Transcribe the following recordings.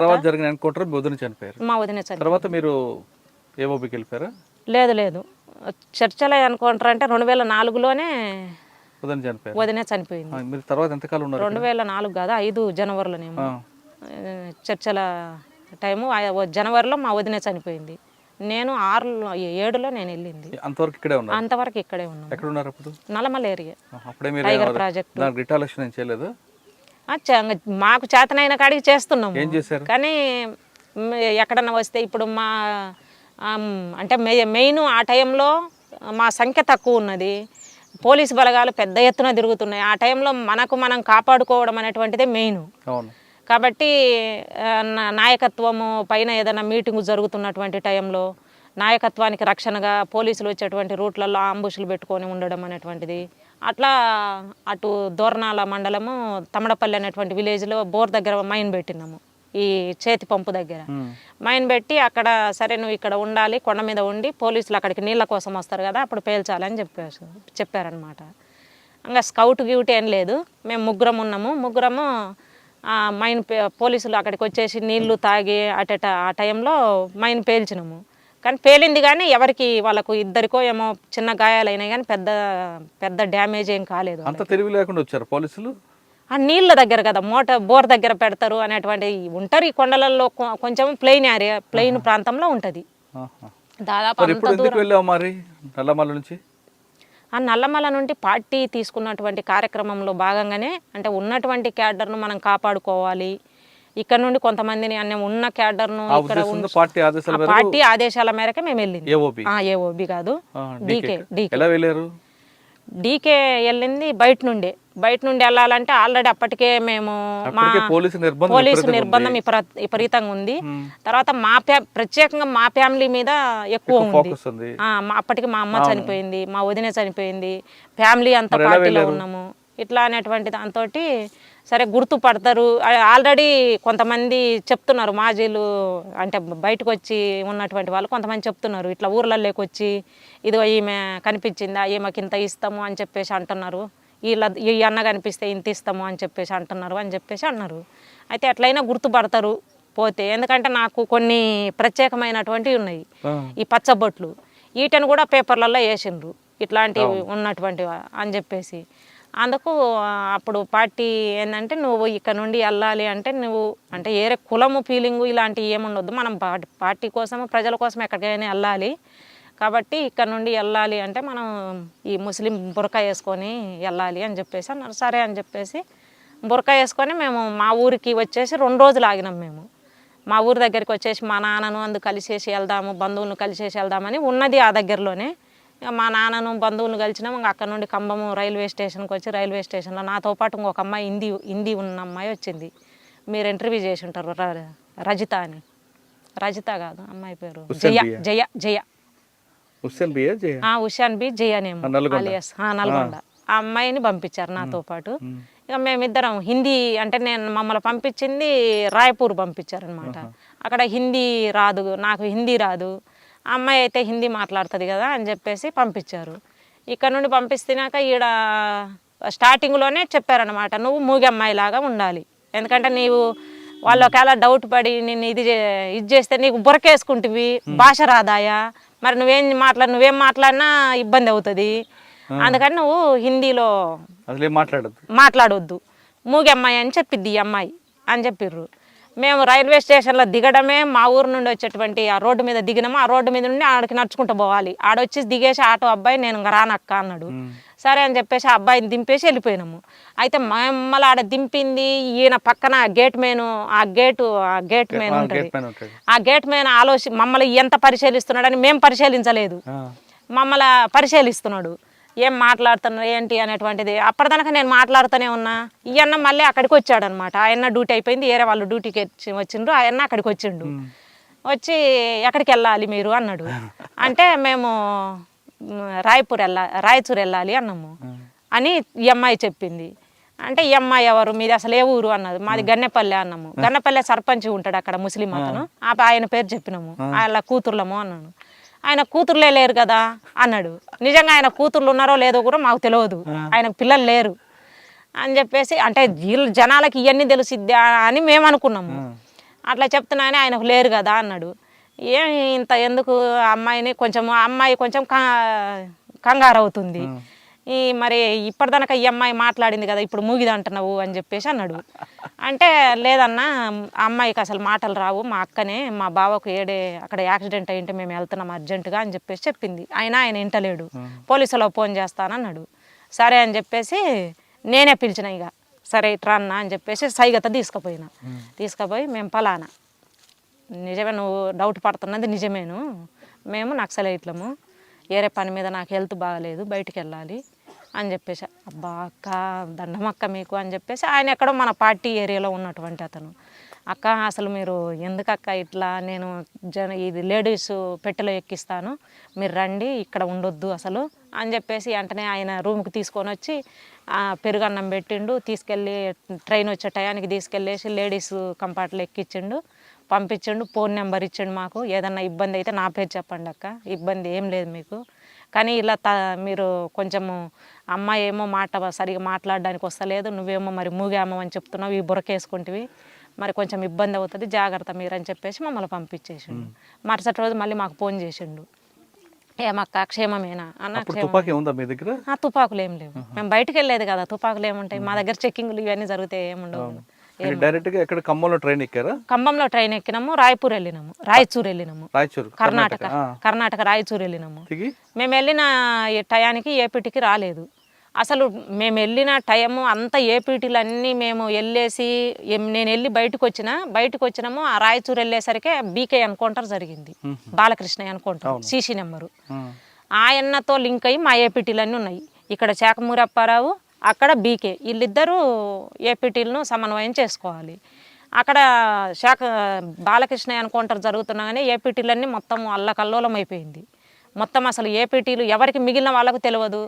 తర్వాత జరిగిన ఎన్కౌంటర్ బుధుని చనిపోయారు. మా వదిన తర్వాత మీరు ఏఓబికి వెళ్ళిపోయారా? లేదు లేదు. చర్చలో అనుకుంటారు అంటే రెండు వేల నాలుగులోనే బుధుని చనిపోయారు. వదిన చనిపోయింది. మీరు తర్వాత ఎంతకాలం ఉన్నారు రెండు వేల నాలుగు కాదు ఐదు జనవరిలోనేమో చర్చల టైము జనవరిలో మా వదిన చనిపోయింది. నేను ఆరులో ఏడులో నేను వెళ్ళింది. అంతవరకు ఇక్కడే ఉన్నారు? అంతవరకు ఇక్కడే ఉన్నాము ఎక్కడ ఉన్నారు అప్పుడు? నల్లమల ఏరియా ఆ, అప్పుడే మీరు టైగర్? ప్రాజెక్ట్. రిటాలేషన్ ఏం చేయలేదు? మాకు చేతనైన కాడికి చేస్తున్నాము. కానీ ఎక్కడన్నా వస్తే ఇప్పుడు మా అంటే మెయిన్ ఆ టైంలో మా సంఖ్య తక్కువ ఉన్నది. పోలీసు బలగాలు పెద్ద ఎత్తున తిరుగుతున్నాయి. ఆ టైంలో మనకు మనం కాపాడుకోవడం అనేటువంటిదే మెయిన్. కాబట్టి నాయకత్వము పైన ఏదైనా మీటింగ్ జరుగుతున్నటువంటి టైంలో నాయకత్వానికి రక్షణగా పోలీసులు వచ్చేటువంటి రూట్లలో అంబుషులు పెట్టుకొని ఉండడం అనేటువంటిది. అట్లా అటు దోర్నాల మండలము తమడపల్లి అనేటువంటి విలేజ్లో బోర్ దగ్గర మైన్ పెట్టినాము ఈ చేతి పంపు దగ్గర. మైన్ పెట్టి అక్కడ సరే నువ్వు ఇక్కడ ఉండాలి కొండ మీద ఉండి పోలీసులు అక్కడికి నీళ్ళ కోసం వస్తారు కదా అప్పుడు పేల్చాలని చెప్పారు చెప్పారనమాట ఇంకా స్కౌట్ గ్యూట్ ఏం లేదు మేము ముగ్గురం ఉన్నాము. ముగ్గురము మైన్ పోలీసులు అక్కడికి వచ్చేసి నీళ్ళు తాగి అటట ఆ టైంలో మైన్ పేల్చినాము. కానీ పేలింది కానీ ఎవరికి వాళ్ళకు ఇద్దరికో ఏమో చిన్న గాయాలైనాయి కానీ పెద్ద పెద్ద డ్యామేజ్ ఏం కాలేదు అంత తెలివి లేకుండా వచ్చారు పోలీసులు? ఆ నీళ్ళ దగ్గర కదా మోట బోర్ దగ్గర పెడతారు అనేటువంటి ఉంటారు ఈ కొండలలో కొంచెం ప్లెయిన్ ఏరియా ప్లెయిన్ ప్రాంతంలో ఉంటుంది. దాదాపు మరి నల్లమల్ల నుంచి? ఆ నల్లమల నుండి పార్టీ తీసుకున్నటువంటి కార్యక్రమంలో భాగంగానే అంటే ఉన్నటువంటి క్యాడర్ను మనం కాపాడుకోవాలి ఇక్కడ నుండి కొంతమందిని అనే ఉన్న క్యాడర్ను ఇక్కడ పార్టీ ఆదేశాల మేరకు పార్టీ ఆదేశాల మేరకే మేము వెళ్ళింది. ఏఓబి కాదు. డీకే. డీకే ఎలా వెళ్ళారు? డీకే వెళ్ళింది బయట నుండే. బయట నుండి వెళ్ళాలంటే ఆల్రెడీ అప్పటికే మేము మా పోలీసు నిర్బంధం విపరీతంగా ఉంది. తర్వాత మా ఫ్యా ప్రత్యేకంగా మా ఫ్యామిలీ మీద ఎక్కువ ఉంది. అప్పటికి మా అమ్మ చనిపోయింది మా వదిన చనిపోయింది ఫ్యామిలీ అంతా పార్టీలో? ఉన్నాము. ఇట్లా అనేటువంటి దాంతో సరే గుర్తుపడతారు. ఆల్రెడీ కొంతమంది చెప్తున్నారు మాజీలు అంటే బయటకు వచ్చి ఉన్నటువంటి వాళ్ళు కొంతమంది చెప్తున్నారు ఇట్లా ఊర్లలోకి వచ్చి ఇదిగో ఈమె కనిపించిందా ఈమెకి ఇంత ఇస్తాము అని చెప్పేసి అంటున్నారు. వీళ్ళ ఈ అన్న కనిపిస్తే ఇంత ఇస్తాము అని చెప్పేసి అంటున్నారు అని చెప్పేసి అన్నారు. అయితే ఎట్లయినా గుర్తుపడతారు పోతే ఎందుకంటే నాకు కొన్ని ప్రత్యేకమైనటువంటివి ఉన్నాయి. ఈ పచ్చబొట్లు వీటిని కూడా పేపర్లలో వేసిండ్రు ఇట్లాంటివి ఉన్నటువంటి అని చెప్పేసి. అందుకు అప్పుడు పార్టీ ఏంటంటే నువ్వు ఇక్కడ నుండి వెళ్ళాలి అంటే నువ్వు అంటే ఏరే కులము ఫీలింగు ఇలాంటివి ఏముండొద్దు. మనం పార్టీ పార్టీ కోసం ప్రజల కోసం ఎక్కడికైనా వెళ్ళాలి. కాబట్టి ఇక్కడ నుండి వెళ్ళాలి అంటే మనం ఈ ముస్లిం బురకా వేసుకొని వెళ్ళాలి అని చెప్పేసి అన్నారు. సరే అని చెప్పేసి బురకా వేసుకొని మేము మా ఊరికి వచ్చేసి రెండు రోజులు ఆగినాం మేము. మా ఊరి దగ్గరికి వచ్చేసి మా నాన్నను అందు కలిసేసి వెళ్దాము బంధువులను కలిసేసి వెళ్దామని ఉన్నది ఆ దగ్గరలోనే. మా నాన్నను బంధువులను కలిసినాం. ఇంకా అక్కడ నుండి కంబము రైల్వే స్టేషన్కి వచ్చి రైల్వే స్టేషన్లో నాతో పాటు ఇంకొక అమ్మాయి హిందీ హిందీ ఉన్న అమ్మాయి వచ్చింది. మీరు ఇంటర్వ్యూ చేసి ఉంటారు. రజిత అని. రజిత కాదు అమ్మాయి పేరు. హుస్సేన్ జయ. జయ జయ. హుస్సేన్ ఆ ఉషాన్ బి జయనేమో ఆ, నల్గొండ. ఆ, నల్గొండ. ఆ. అమ్మాయిని పంపించారు నాతో పాటు. ఇక మేమిద్దరం హిందీ అంటే నేను మమ్మల్ని పంపించింది రాయపూర్ పంపించారనమాట అక్కడ హిందీ రాదు నాకు హిందీ రాదు. అమ్మాయి అయితే హిందీ మాట్లాడుతుంది కదా అని చెప్పేసి పంపించారు. ఇక్కడ నుండి పంపిస్తున్నాక ఈడ స్టార్టింగ్లోనే చెప్పారనమాట నువ్వు మూగి అమ్మాయిలాగా ఉండాలి. ఎందుకంటే నీవు వాళ్ళు ఒకవేళ డౌట్ పడి నేను ఇది చే- ఇది చేస్తే నీకు బురకేసుకుంటువి భాష రాదాయా? మరి నువ్వేం మాట్లాడు నువ్వేం మాట్లాడినా ఇబ్బంది అవుతుంది. అందుకని నువ్వు హిందీలో మాట్లాడద్దు. మాట్లాడొద్దు. మూగి అమ్మాయి అని చెప్పిద్ది ఈ అమ్మాయి అని చెప్పిర్రు. మేము రైల్వే స్టేషన్లో దిగడమే మా ఊరు నుండి వచ్చేటువంటి ఆ రోడ్డు మీద దిగినాము. ఆ రోడ్డు మీద నుండి ఆడికి నడుచుకుంటూ పోవాలి. ఆడొచ్చి దిగేసి ఆటో అబ్బాయి నేను ఇంకా రానక్క అన్నాడు. సరే అని చెప్పేసి ఆ అబ్బాయిని దింపేసి వెళ్ళిపోయినాము. అయితే మమ్మల్ని ఆడ దింపింది ఈయన పక్కన గేట్ మేను ఆ గేటు ఆ గేట్ మేన్ ఉంటుంది. ఆ గేట్ మేన్ ఆలోచి మమ్మల్ని ఎంత పరిశీలిస్తున్నాడని మేము పరిశీలించలేదు. మమ్మల్ని పరిశీలిస్తున్నాడు. ఏం మాట్లాడుతున్నారు ఏంటి అనేటువంటిది. అప్పటిదాకా నేను మాట్లాడుతూనే ఉన్నా. ఈ అన్న మళ్ళీ అక్కడికి వచ్చాడు అనమాట ఆయన డ్యూటీ అయిపోయింది. వేరే వాళ్ళు డ్యూటీకి వచ్చి వచ్చిండ్రు. ఆయన అక్కడికి వచ్చిండు. వచ్చి ఎక్కడికి వెళ్ళాలి మీరు అన్నాడు. అంటే మేము రాయపూర్ వెళ్ళా రాయచూర్ వెళ్ళాలి అన్నాము. అని ఈ అమ్మాయి చెప్పింది. అంటే ఈ అమ్మాయి ఎవరు? మీది అసలు ఏ ఊరు అన్నది. మాది గన్నెపల్లె అన్నాము. గన్నెపల్లె సర్పంచ్ ఉంటాడు అక్కడ ముస్లిం అతను. ఆ ఆయన పేరు చెప్పినాము. వాళ్ళ కూతుర్లము అన్నాను. ఆయన కూతుర్లే లేరు కదా అన్నాడు. నిజంగా ఆయన కూతుర్లు ఉన్నారో లేదో కూడా మాకు తెలియదు ఆయన పిల్లలు లేరు. అని చెప్పేసి అంటే వీళ్ళు జనాలకి ఇవన్నీ తెలిసిద్దా అని మేము అనుకున్నాము. అట్లా చెప్తున్నానే ఆయనకు లేరు కదా అన్నాడు. ఏం ఇంత ఎందుకు అమ్మాయిని కొంచెం అమ్మాయి కొంచెం కా- కంగారు అవుతుంది ఈ మరి ఇప్పటిదాకా ఈ అమ్మాయి మాట్లాడింది కదా ఇప్పుడు మూగిది అంటున్నావు అని చెప్పేసి అన్నాడు. అంటే లేదన్నా ఆ అమ్మాయికి అసలు మాటలు రావు మా అక్కనే మా బావకు ఏడే అక్కడ యాక్సిడెంట్ అయ్యింటే మేము వెళ్తున్నాం అర్జెంటుగా అని చెప్పేసి చెప్పింది. అయినా ఆయన ఇంటలేడు. పోలీసులో ఫోన్ చేస్తానన్నాడు సరే అని చెప్పేసి నేనే పిలిచిన ఇక. సరే ఇట్రా అన్న అని చెప్పేసి సైగత తీసుకుపోయినా. తీసుకుపోయి మేము పలానా. నిజమే నువ్వు డౌట్ పడుతున్నది నిజమేను. మేము నక్సలైట్లము. వేరే పని మీద నాకు హెల్త్ బాగాలేదు బయటికి వెళ్ళాలి అని చెప్పేసి అబ్బా అక్క దండమక్క మీకు అని చెప్పేసి ఆయన ఎక్కడో మన పార్టీ ఏరియాలో ఉన్నటువంటి అతను. అక్క అసలు మీరు ఎందుకక్క ఇట్లా? నేను జన ఇది లేడీస్ పెట్టెలో ఎక్కిస్తాను మీరు రండి ఇక్కడ ఉండొద్దు అసలు అని చెప్పేసి వెంటనే ఆయన రూమ్కి తీసుకొని వచ్చి పెరుగన్నం పెట్టిండు తీసుకెళ్ళి ట్రైన్ వచ్చే టయానికి తీసుకెళ్ళేసి లేడీస్ కంపార్ట్లో ఎక్కించిండు. పంపించిండు ఫోన్ నెంబర్ ఇచ్చిండు మాకు. ఏదన్నా ఇబ్బంది అయితే నా పేరు చెప్పండి అక్క. ఇబ్బంది ఏం లేదు మీకు. కానీ ఇలా త మీరు కొంచెము అమ్మాయి ఏమో మాట సరిగా మాట్లాడడానికి వస్తలేదు. నువ్వేమో మరి మూగామో అని చెప్తున్నావు ఈ బురకేసుకుంటివి మరి కొంచెం ఇబ్బంది అవుతుంది జాగ్రత్త మీరు అని చెప్పేసి మమ్మల్ని పంపించేసిండు. మరుసటి రోజు మళ్ళీ మాకు ఫోన్ చేసిండు. ఏమక్క క్షేమమేనా? అన్న తుపాకీ ఉందా మీ దగ్గర? ఆ, తుపాకులు ఏం లేవు. మేము బయటికి వెళ్ళేది కదా తుపాకులు ఏముంటాయి? మా దగ్గర చెక్కింగ్లు ఇవన్నీ జరుగుతాయి ఏముండవు? మీరు డైరెక్ట్గా ఎక్కడ ఖమ్మంలో ట్రైన్ ఎక్కారా? ఖమ్మంలో ట్రైన్ ఎక్కినాము రాయపూర్ వెళ్ళినాము రాయచూర్ వెళ్ళినాము. రాయచూరు కర్ణాటక. కర్ణాటక రాయచూర్ వెళ్ళినాము. మేము వెళ్ళిన టయానికి ఏపీటీకి రాలేదు. అసలు మేము వెళ్ళిన టైము అంత ఏపీటీలు అన్నీ మేము వెళ్ళేసి నేను వెళ్ళి బయటకు వచ్చిన బయటకు వచ్చినాము ఆ రాయచూర్ వెళ్ళేసరికి బీకే ఎన్కౌంటర్ జరిగింది. Balakrishna encounter CC number. ఆయన్నతో link అయ్యి మా ఏపీటీలు అన్నీ ఉన్నాయి. ఇక్కడ చాకమూరి అప్పారావు అక్కడ బీకే. వీళ్ళిద్దరూ ఏపీటీలను సమన్వయం చేసుకోవాలి. అక్కడ శాఖ బాలకృష్ణ ఎన్కౌంటర్ జరుగుతున్నాగానే ఏపీటీలన్నీ మొత్తం అల్లకల్లోలం అయిపోయింది. మొత్తం అసలు ఏపీటీలు ఎవరికి మిగిలిన వాళ్ళకు తెలియదు.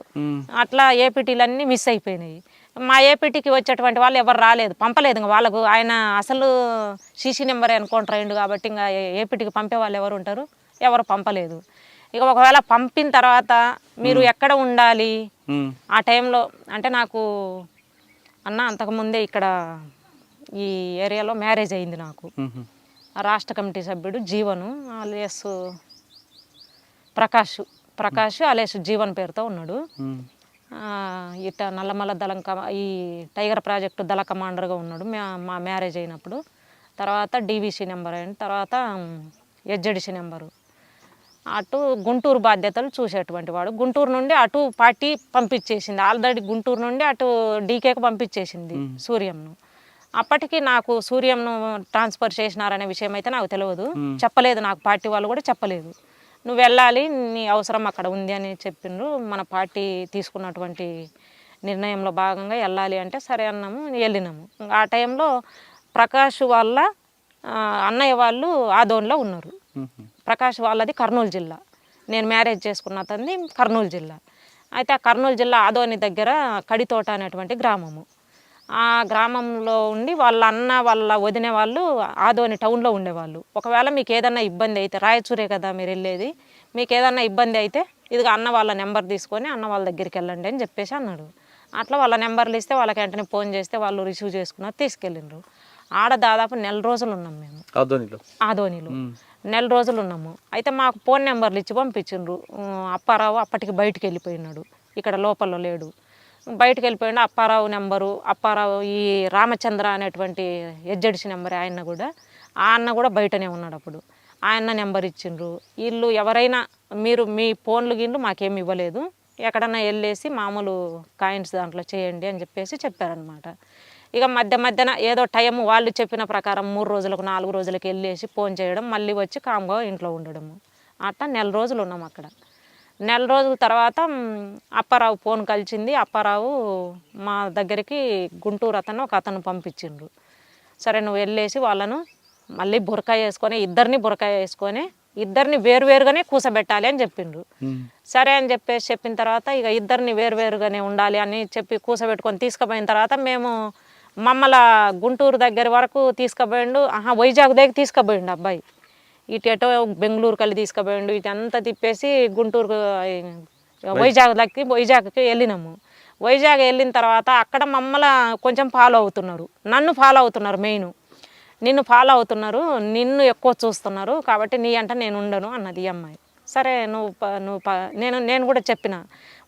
అట్లా ఏపీటీలన్నీ మిస్ అయిపోయినాయి. మా ఏపీటీకి వచ్చేటువంటి వాళ్ళు ఎవరు రాలేదు పంపలేదు ఇంకా వాళ్ళకు. ఆయన అసలు సీసీ నెంబర్ ఎన్కౌంటర్ అయిండు కాబట్టి ఇంకా ఏపీటీకి పంపే వాళ్ళు ఎవరు ఉంటారు? ఎవరు పంపలేదు. ఇక ఒకవేళ పంపిన తర్వాత మీరు ఎక్కడ ఉండాలి. ఆ టైంలో అంటే నాకు అన్న అంతకుముందే ఇక్కడ ఈ ఏరియాలో మ్యారేజ్ అయింది నాకు. రాష్ట్ర కమిటీ సభ్యుడు జీవను అలియస్ ప్రకాష్ ప్రకాష్ అలియస్ జీవన్ పేరుతో ఉన్నాడు. ఇట నల్లమల్ల దళం కమా ఈ టైగర్ ప్రాజెక్టు దళ కమాండర్గా ఉన్నాడు మా మా మ్యారేజ్ అయినప్పుడు. తర్వాత డీవీసీ నెంబర్ అయిన తర్వాత హెచ్జడిసి నెంబరు. అటు గుంటూరు బాధ్యతలు చూసేటువంటి వాడు. గుంటూరు నుండి అటు పార్టీ పంపించేసింది. ఆల్రెడీ గుంటూరు నుండి అటు డీకేకి పంపించేసింది సూర్యంను అప్పటికి నాకు సూర్యంను ట్రాన్స్ఫర్ చేసినారనే విషయం అయితే నాకు తెలియదు. చెప్పలేదు నాకు పార్టీ వాళ్ళు కూడా చెప్పలేదు. నువ్వు వెళ్ళాలి నీ అవసరం అక్కడ ఉంది అని చెప్పిండ్రు మన పార్టీ తీసుకున్నటువంటి నిర్ణయంలో భాగంగా వెళ్ళాలి అంటే సరే అన్నాము వెళ్ళినాము. ఆ టైంలో ప్రకాష్ వాళ్ళ అన్నయ్య వాళ్ళు ఆదోన్లో ఉన్నారు. ప్రకాష్ వాళ్ళది కర్నూలు జిల్లా. నేను మ్యారేజ్ చేసుకున్న అతనిది కర్నూలు జిల్లా. అయితే ఆ కర్నూలు జిల్లా ఆదోని దగ్గర కడితోట అనేటువంటి గ్రామము. ఆ గ్రామంలో ఉండి వాళ్ళ అన్న వాళ్ళ వదిన వాళ్ళు ఆదోని టౌన్లో ఉండేవాళ్ళు. ఒకవేళ మీకు ఏదన్నా ఇబ్బంది అయితే రాయచూరే కదా మీరు వెళ్ళేది మీకు ఏదన్నా ఇబ్బంది అయితే ఇదిగో అన్న వాళ్ళ నెంబర్ తీసుకొని అన్న వాళ్ళ దగ్గరికి వెళ్ళండి అని చెప్పేసి అన్నాడు. అట్లా వాళ్ళ నెంబర్లు ఇస్తే వాళ్ళకి వెంటనే ఫోన్ చేస్తే వాళ్ళు రిసీవ్ చేసుకున్నారు తీసుకెళ్ళిండ్రు. ఆడ దాదాపు నెల రోజులు ఉన్నాం మేము. ఆదోనిలో? ఆదోనిలో. నెల రోజులు ఉన్నాము. అయితే మాకు ఫోన్ నెంబర్లు ఇచ్చి పంపించిండ్రు. అప్పారావు అప్పటికి బయటికి వెళ్ళిపోయినాడు. ఇక్కడ లోపల లేడు. బయటకు వెళ్ళిపోయిన అప్పారావు నెంబరు అప్పారావు ఈ రామచంద్ర అనేటువంటి ఎజ్జడిసి నెంబర్ ఆయన కూడా. ఆ అన్న కూడా బయటనే ఉన్నాడు అప్పుడు. ఆయన నెంబర్ ఇచ్చిండ్రు. వీళ్ళు ఎవరైనా మీరు మీ ఫోన్లు గిన్లు మాకేమి ఇవ్వలేదు. ఎక్కడన్నా వెళ్ళేసి మామూలు కాయిన్స్ దాంట్లో చేయండి అని చెప్పేసి చెప్పారనమాట ఇక మధ్య మధ్యన ఏదో టైం వాళ్ళు చెప్పిన ప్రకారం మూడు రోజులకు నాలుగు రోజులకు వెళ్ళేసి ఫోన్ చేయడం మళ్ళీ వచ్చి కామ్గా ఇంట్లో ఉండడము. అట్లా నెల రోజులు ఉన్నాం అక్కడ. నెల రోజుల తర్వాత అప్పారావు ఫోన్ కలిసింది. అప్పారావు మా దగ్గరికి గుంటూరు అతను ఒక అతను పంపించిండ్రు సరే నువ్వు వెళ్ళేసి వాళ్ళను మళ్ళీ బురకాయ వేసుకొని ఇద్దరిని బురకాయ వేసుకొని ఇద్దరిని వేరువేరుగానే కూసబెట్టాలి అని చెప్పిండ్రు. సరే అని చెప్పేసి చెప్పిన తర్వాత ఇక ఇద్దరిని వేరువేరుగానే ఉండాలి అని చెప్పి కూసబెట్టుకొని తీసుకుపోయిన తర్వాత మేము మమ్మల గుంటూరు దగ్గర వరకు తీసుకుపోయిండు. ఆహా వైజాగ్ దగ్గర తీసుకుపోయిండు అబ్బాయి. ఇటు ఎటో బెంగళూరు కలిసి తీసుకుపోయిండు. ఇటు అంతా తిప్పేసి గుంటూరు వైజాగ్ దగ్గర వైజాగ్కి వెళ్ళినాము. వైజాగ్ వెళ్ళిన తర్వాత అక్కడ మమ్మల్ని కొంచెం ఫాలో అవుతున్నారు. నన్ను ఫాలో అవుతున్నారు మెయిన్. నిన్ను ఫాలో అవుతున్నారు నిన్ను ఎక్కువ చూస్తున్నారు. కాబట్టి నీ అంట నేను ఉండను అన్నది ఈ అమ్మాయి. సరే నువ్వు నువ్వు నేను నేను కూడా చెప్పిన.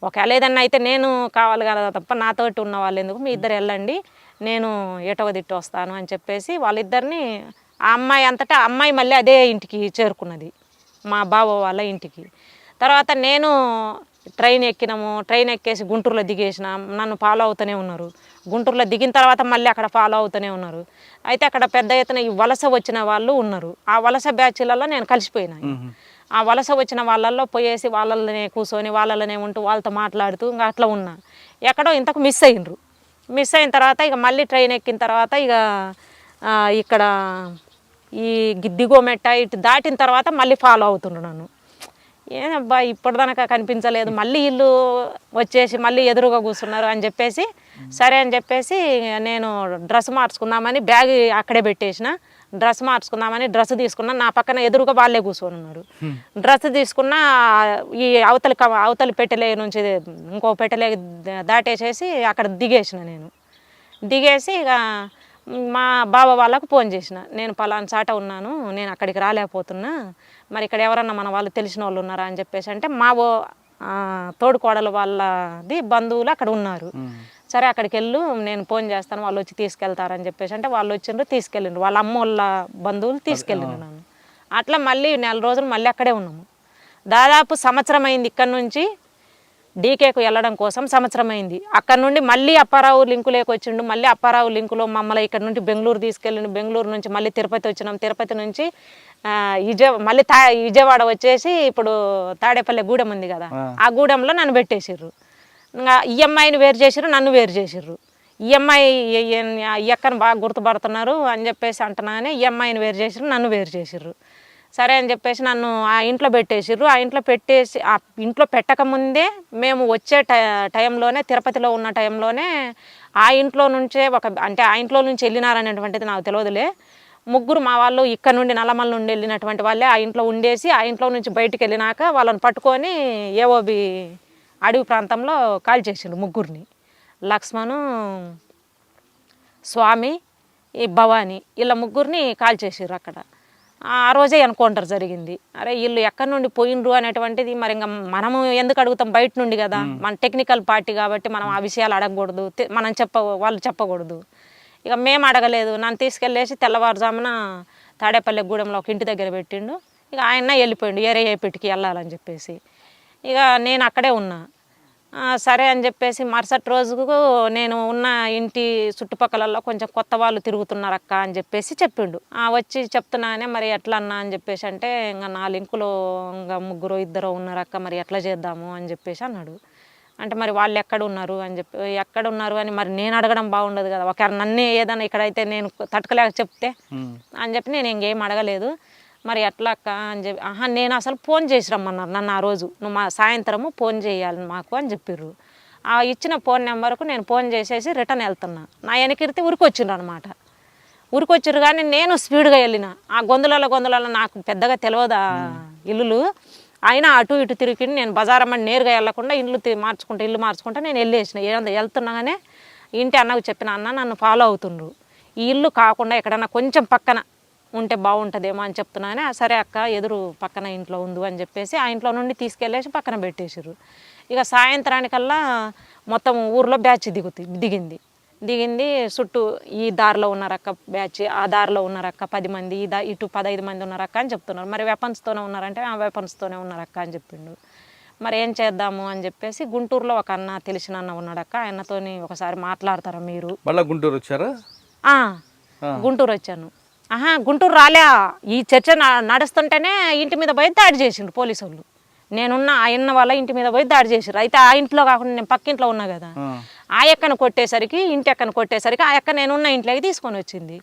ఒకవేళ ఏదన్నా అయితే నేను కావాలి కదా తప్ప నాతోటి ఉన్న వాళ్ళు ఎందుకు? మీ ఇద్దరు వెళ్ళండి. నేను ఎటవ దిట్టు వస్తాను అని చెప్పేసి వాళ్ళిద్దరిని ఆ అమ్మాయి అంతటా అమ్మాయి మళ్ళీ అదే ఇంటికి చేరుకున్నది. మా బావ వాళ్ళ ఇంటికి. తర్వాత నేను ట్రైన్ ఎక్కినాము ట్రైన్ ఎక్కేసి గుంటూరులో దిగేసిన నన్ను ఫాలో అవుతూనే ఉన్నారు. గుంటూరులో దిగిన తర్వాత మళ్ళీ అక్కడ ఫాలో అవుతూనే ఉన్నారు. అయితే అక్కడ పెద్ద ఎత్తున ఈ వలస వచ్చిన వాళ్ళు ఉన్నారు. ఆ వలస బ్యాచ్లలో నేను కలిసిపోయినా. ఆ వలస వచ్చిన వాళ్ళల్లో పోయేసి వాళ్ళనే కూర్చొని వాళ్ళనే ఉంటూ వాళ్ళతో మాట్లాడుతూ ఇంకా అట్లా ఉన్నా. ఎక్కడో ఇంతకు మిస్ అయ్యిండ్రు. మిస్ అయిన తర్వాత ఇక మళ్ళీ ట్రైన్ ఎక్కిన తర్వాత ఇక ఇక్కడ ఈ గిద్దిగోమెట్ట ఇటు దాటిన తర్వాత మళ్ళీ ఫాలో అవుతున్నాను నన్ను. ఇప్పుడు ఇప్పటిదాకా కనిపించలేదు. మళ్ళీ ఇల్లు వచ్చేసి మళ్ళీ ఎదురుగా కూర్చున్నారు అని చెప్పేసి సరే అని చెప్పేసి నేను డ్రెస్ మార్చుకుందామని బ్యాగ్ అక్కడే పెట్టేసిన. డ్రెస్ మార్చుకుందామని డ్రెస్ తీసుకున్నా నా పక్కన ఎదురుగా వాళ్ళే కూర్చొని ఉన్నారు. డ్రెస్ తీసుకున్న ఈ అవతలి అవతలి పెట్టెలే నుంచి ఇంకో పెట్టెలే దాటేసేసి అక్కడ దిగేసిన నేను. దిగేసి ఇక మా బావ వాళ్ళకు ఫోన్ చేసిన. నేను పలానా చాట ఉన్నాను నేను అక్కడికి రాలేకపోతున్నా. మరి ఇక్కడ ఎవరన్నా మన వాళ్ళు తెలిసిన వాళ్ళు ఉన్నారా అని చెప్పేసి అంటే మా తోడుకోడలు వాళ్ళది బంధువులు అక్కడ ఉన్నారు. సరే అక్కడికి వెళ్ళు నేను ఫోన్ చేస్తాను వాళ్ళు వచ్చి తీసుకెళ్తారని చెప్పేసి. అంటే వాళ్ళు వచ్చిండ్రు తీసుకెళ్ళిండ్రు. వాళ్ళ అమ్మ వాళ్ళ బంధువులు తీసుకెళ్ళిండ్రు నన్ను. అట్లా మళ్ళీ నెల రోజులు మళ్ళీ అక్కడే ఉన్నాము. దాదాపు సంవత్సరం అయింది ఇక్కడ నుంచి డీకేకు వెళ్ళడం కోసం సంవత్సరం అయింది. అక్కడ నుండి మళ్ళీ అప్పారావు లింకులోకి వచ్చిండు. మళ్ళీ అప్పారావు లింకులో మమ్మల్ని ఇక్కడ నుండి బెంగళూరు తీసుకెళ్ళిండు. బెంగళూరు నుంచి మళ్ళీ తిరుపతి వచ్చినాం. తిరుపతి నుంచి విజయ మళ్ళీ తా విజయవాడ వచ్చేసి ఇప్పుడు తాడేపల్లి గూడెం ఉంది కదా. ఆ గూడెంలో నన్ను పెట్టేసిర్రు. ఇంకా వేరు చేసిర్రు నన్ను వేరు చేసిర్రు. ఈఎంఐ ఎక్కని బాగా గుర్తుపడుతున్నారు అని చెప్పేసి అంటున్నానే ఈఎంఐని వేరు చేసిర్రు నన్ను వేరు చేసిర్రు. సరే అని చెప్పేసి నన్ను ఆ ఇంట్లో పెట్టేసిర్రు. ఆ ఇంట్లో పెట్టేసి ఆ ఇంట్లో పెట్టకముందే మేము వచ్చే టై టైంలోనే తిరుపతిలో ఉన్న టైంలోనే ఆ ఇంట్లో నుంచే ఒక అంటే ఆ ఇంట్లో నుంచి వెళ్ళినారనేటువంటిది నాకు తెలియదులే. ముగ్గురు మా వాళ్ళు ఇక్కడ నుండి నల్లమల్ల నుండి వెళ్ళినటువంటి వాళ్ళే ఆ ఇంట్లో ఉండేసి ఆ ఇంట్లో నుంచి బయటికి వెళ్ళినాక వాళ్ళని పట్టుకొని ఏఓబి అడవి ప్రాంతంలో కాల్ చేసిండ్రు ముగ్గురిని. లక్ష్మణు స్వామి ఈ భవాని వీళ్ళ ముగ్గురిని కాల్ చేసిర్రు అక్కడ. ఆ రోజే ఎన్కౌంటర్ జరిగింది. అరే వీళ్ళు ఎక్కడి నుండి పోయిండ్రు అనేటువంటిది మరి ఇంకా మనము ఎందుకు అడుగుతాం బయట నుండి కదా? మన టెక్నికల్ పార్టీ కాబట్టి మనం ఆ విషయాలు అడగకూడదు. మనం చెప్ప వాళ్ళు చెప్పకూడదు. ఇక మేము అడగలేదు. నన్ను తీసుకెళ్ళేసి తెల్లవారుజామున తాడేపల్లి గూడెంలో ఒక ఇంటి దగ్గర పెట్టిండు. ఇక ఆయన వెళ్ళిపోయిండు. ఏరే ఏపిటికి వెళ్ళాలని చెప్పేసి. ఇక నేను అక్కడే ఉన్నా. సరే అని చెప్పేసి మరుసటి రోజుకు నేను ఉన్న ఇంటి చుట్టుపక్కలలో కొంచెం కొత్త వాళ్ళు తిరుగుతున్నారు అక్క అని చెప్పేసి చెప్పిండు. ఆ, వచ్చి చెప్తున్నానే మరి ఎట్లా అన్నా అని చెప్పేసి అంటే ఇంకా నా లింకులో ఇంకా ముగ్గురు ఇద్దరు ఉన్నారు అక్క మరి ఎట్లా చేద్దాము అని చెప్పేసి అన్నాడు. అంటే మరి వాళ్ళు ఎక్కడ ఉన్నారు అని చెప్పి ఎక్కడ ఉన్నారు అని మరి నేను అడగడం బాగుండదు కదా. ఒకవేళ నన్నే ఏదైనా ఇక్కడైతే నేను తట్టుకోలేక చెప్తే అని చెప్పి నేను ఇంకేం అడగలేదు. మరి ఎట్లా అక్క అని చెప్పి ఆహా నేను అసలు ఫోన్ చేసి రమ్మన్నారు నన్ను ఆ రోజు. నువ్వు మా సాయంత్రము ఫోన్ చేయాలి మాకు అని చెప్పిర్రు. ఆ ఇచ్చిన ఫోన్ నెంబర్కు నేను ఫోన్ చేసేసి రిటర్న్ వెళ్తున్నా. నా వెనకిరితే ఉరికొచ్చిండ్రు అనమాట ఉరికొచ్చారు కానీ నేను స్పీడ్గా వెళ్ళిన. ఆ గొంతులలో గొంతులలో నాకు పెద్దగా తెలియదు ఆ ఇల్లులు. అయినా అటు ఇటు తిరిగి నేను బజారమ్మని నేరుగా వెళ్ళకుండా ఇల్లు మార్చుకుంటా ఇల్లు మార్చుకుంటా నేను వెళ్ళేసిన. ఏదో వెళ్తున్నాగానే ఇంటి అన్నకు చెప్పిన అన్న నన్ను ఫాలో అవుతుండ్రు. ఈ ఇల్లు కాకుండా ఎక్కడన్నా కొంచెం పక్కన ఉంటే బాగుంటుందేమో అని చెప్తున్నానే "ఆ, సరే అక్క ఎదురు పక్కన ఇంట్లో ఉంది అని చెప్పేసి ఆ ఇంట్లో నుండి తీసుకెళ్ళేసి పక్కన పెట్టేసారు ఇక సాయంత్రానికల్లా మొత్తం ఊర్లో బ్యాచ్ దిగుతు దిగింది. దిగింది చుట్టూ ఈ దారిలో ఉన్నారక్క బ్యాచ్ ఆ దారిలో ఉన్నారక్క పది మంది ఈ దా ఇటు పదహైదు మంది ఉన్నారక్క అని చెప్తున్నారు. మరి వెపన్స్తోనే ఉన్నారంటే ఆ వెపన్స్తోనే ఉన్నారక్క అని చెప్పిండు. మరి ఏం చేద్దాము అని చెప్పేసి గుంటూరులో ఒక అన్న తెలిసిన అన్న ఉన్నాడక్క. ఆయనతోని ఒకసారి మాట్లాడతారా మీరు? మళ్ళీ గుంటూరు వచ్చారా? గుంటూరు వచ్చాను. ఆహా గుంటూరు రాలే. ఈ చర్చ నడుస్తుంటేనే ఇంటి మీద పోయి దాడి చేసిండ్రు పోలీసు వాళ్ళు నేనున్న ఆ ఇన్న వాళ్ళ ఇంటి మీద పోయి దాడి చేసిండ్రు. అయితే ఆ ఇంట్లో కాకుండా నేను పక్కింట్లో ఉన్నా కదా. ఆ. ఆ ఎక్కను కొట్టేసరికి ఇంటి ఎక్కను కొట్టేసరికి ఆ ఎక్క నేనున్న ఇంట్లోకి తీసుకొని వచ్చింది.